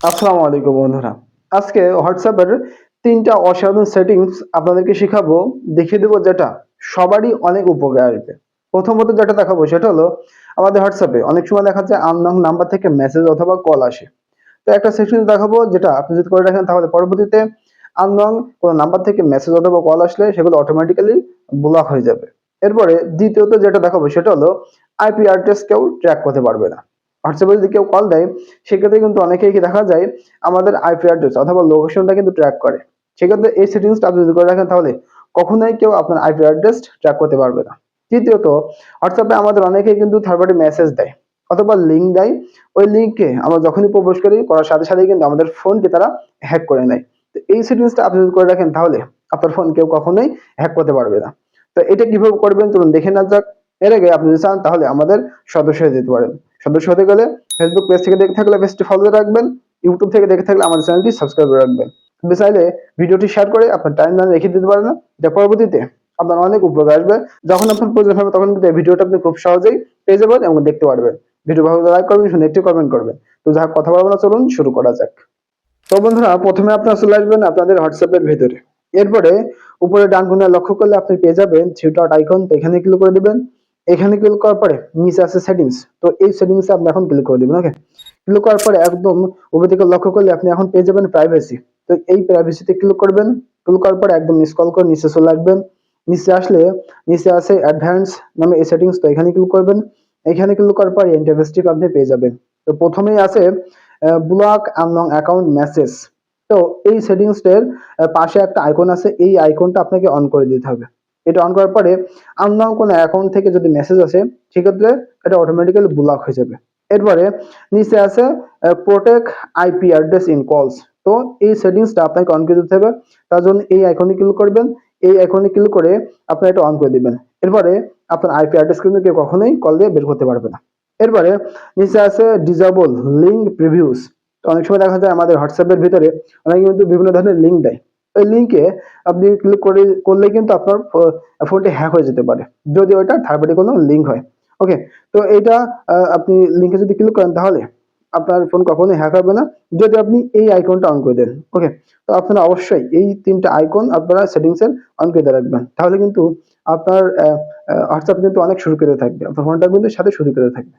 আসসালামু আলাইকুম বন্ধুরা। আজকে হোয়াটসঅ্যাপের তিনটা অসাধারণ সেটিংস আপনাদেরকে শেখাবো। দেখিয়ে দেবো যেটা সবারই অনেক উপকার আসবে। প্রথমত যেটা দেখাবো সেটা হলো আমাদের হোয়াটসঅ্যাপে অনেক সময় দেখা যায় আননোন নাম্বার থেকে মেসেজ অথবা কল আসে। তো একটা সেকশন দেখাবো যেটা আপনি যদি করে রাখেন তাহলে পরবর্তীতে আননোন কোনো নাম্বার থেকে মেসেজ অথবা কল আসলে সেগুলো অটোমেটিক্যালি ব্লক হয়ে যাবে। এরপরে দ্বিতীয়ত যেটা দেখাবো সেটা হলো আইপি অ্যাড্রেস কেউ ট্র্যাক করতে পারবে না। হোয়াটসঅ্যাপে যদি কেউ কল দেয়, সেক্ষেত্রে কিন্তু অনেকেই কি দেখা যায়, আমাদের আইপি অ্যাড্রেস অথবা লোকেশনটা কিন্তু ট্র্যাক করে। সেক্ষেত্রে এই সেটিংসটা আপনি যদি করে রাখেন, তাহলে কখনোই কেউ আপনার আইপি অ্যাড্রেস ট্র্যাক করতে পারবে না। তৃতীয়ত হোয়াটসঅ্যাপে আমাদের অনেকেই কিন্তু থার্ড পার্টি মেসেজ দেয় অথবা লিঙ্ক দেয়। ওই লিঙ্কে আমরা যখনই প্রবেশ করি, করার সাথে সাথে কিন্তু আমাদের ফোনকে তারা হ্যাক করে নেয়। তো এই সেটিংসটা আপনি যদি করে রাখেন, তাহলে আপনার ফোন কেউ কখনোই হ্যাক করতে পারবে না। তো এটা কীভাবে করবেন, চলুন দেখে না যাক। এর আগে আপনি যদি চান, তাহলে আমাদের সদস্য হয়ে যেতে পারেন। সদস্য হতে গেলে ফেসবুক পেজ থেকে দেখে থাকলে পেজটি ফলো রাখবেন ইউটিউব থেকে দেখে থাকলে আমাদের চ্যানেলটি সাবস্ক্রাইব করে রাখবেন। আপনি চাইলে ভিডিওটি শেয়ার করে আপনার টাইম লাইনে রেখে দিতে পারেন যা পরবর্তীতে আপনার অনেক উপকার আসবে। যখন আপনার প্রয়োজন হবে তখন কিন্তু এই ভিডিওটা আপনি খুব সহজেই পেয়ে যাবেন এবং দেখতে পারবেন। ভিডিও ভালো লাইক করবেন, শুনে একটি কমেন্ট করবেন। তো যা কথা বলব না, চলুন শুরু করা যাক। তো বন্ধুরা, প্রথমে আপনারা চলে আসবেন আপনাদের হোয়াটসঅ্যাপের ভেতরে। এরপরে উপরে ডান কোণে লক্ষ্য করলে আপনি পেয়ে যাবেন থ্রি ডট আইকন এখানে ক্লিক করে দিবেন। এখানে ক্লিক করার পরে নিচে আছে সেটিংস তো এই সেটিংসে আপনি এখন ক্লিক করে দিবেন ওকে ক্লিক করার পরে একদম উপর থেকে লক্ষ্য করলে আপনি এখন পেয়ে যাবেন প্রাইভেসি তো এই প্রাইভেসিতে ক্লিক করবেন ক্লিক করার পরে একদম স্ক্রল করে নিচে চলে আসবেন। নিচে আসলে নিচে আছে অ্যাডভান্স নামে এই সেটিংস তো এখানে ক্লিক করবেন। এখানে ক্লিক করার পরে ইন্টারভেস্টিভ আপনি পেয়ে যাবেন। তো প্রথমেই আছে ব্লক আনলং অ্যাকাউন্ট মেসেজ তো এই সেটিংসটার পাশে একটা আইকন আছে, এই আইকনটা আপনাকে অন করে দিতে হবে। এটা অন করার পরে আননোন কোনো অ্যাকাউন্ট থেকে যদি মেসেজ আসে, সেক্ষেত্রে এটা অটোমেটিক্যালি ব্লক হয়ে যাবে। এরপরে নিচে আছে প্রোটেক্ট আইপি অ্যাড্রেস ইন কলস তো এই সেটিংসটা আপনাকে অন করে দিতে হবে। তার জন্য এই আইকনে ক্লিক করবেন। এই আইকনে ক্লিক করে আপনি এটা অন করে দিবেন। এরপরে আপনার আইপি অ্যাড্রেস কিন্তু কেউ কখনোই কল দিয়ে বের করতে পারবে না। এরপরে নিচে আছে ডিজাবল লিঙ্ক প্রিভিউস অনেক সময় দেখা যায় আমাদের হোয়াটসঅ্যাপের ভিতরে অনেকে কিন্তু বিভিন্ন ধরনের লিঙ্ক দেয়। ওই লিঙ্কে আপনি ক্লিক করে, করলে কিন্তু আপনার ফোনটি হ্যাক হয়ে যেতে পারে। যদি ওইটা থার্ড পার্টি কোনো লিঙ্ক হয়। ওকে তো এটা আপনি লিঙ্কে যদি ক্লিক করেন তাহলে আপনার ফোন কখনোই হ্যাক হবে না। যদি আপনি এই আইকনটা অন করে দেন। ওকে তো আপনারা অবশ্যই এই তিনটা আইকন আপনারা সেটিংসের অন করে রাখবেন। তাহলে কিন্তু আপনার হোয়াটসঅ্যাপ কিন্তু অনেক সুরক্ষিত থাকবে। আপনার ফোনটা কিন্তু সাথে সুরক্ষিত থাকবে।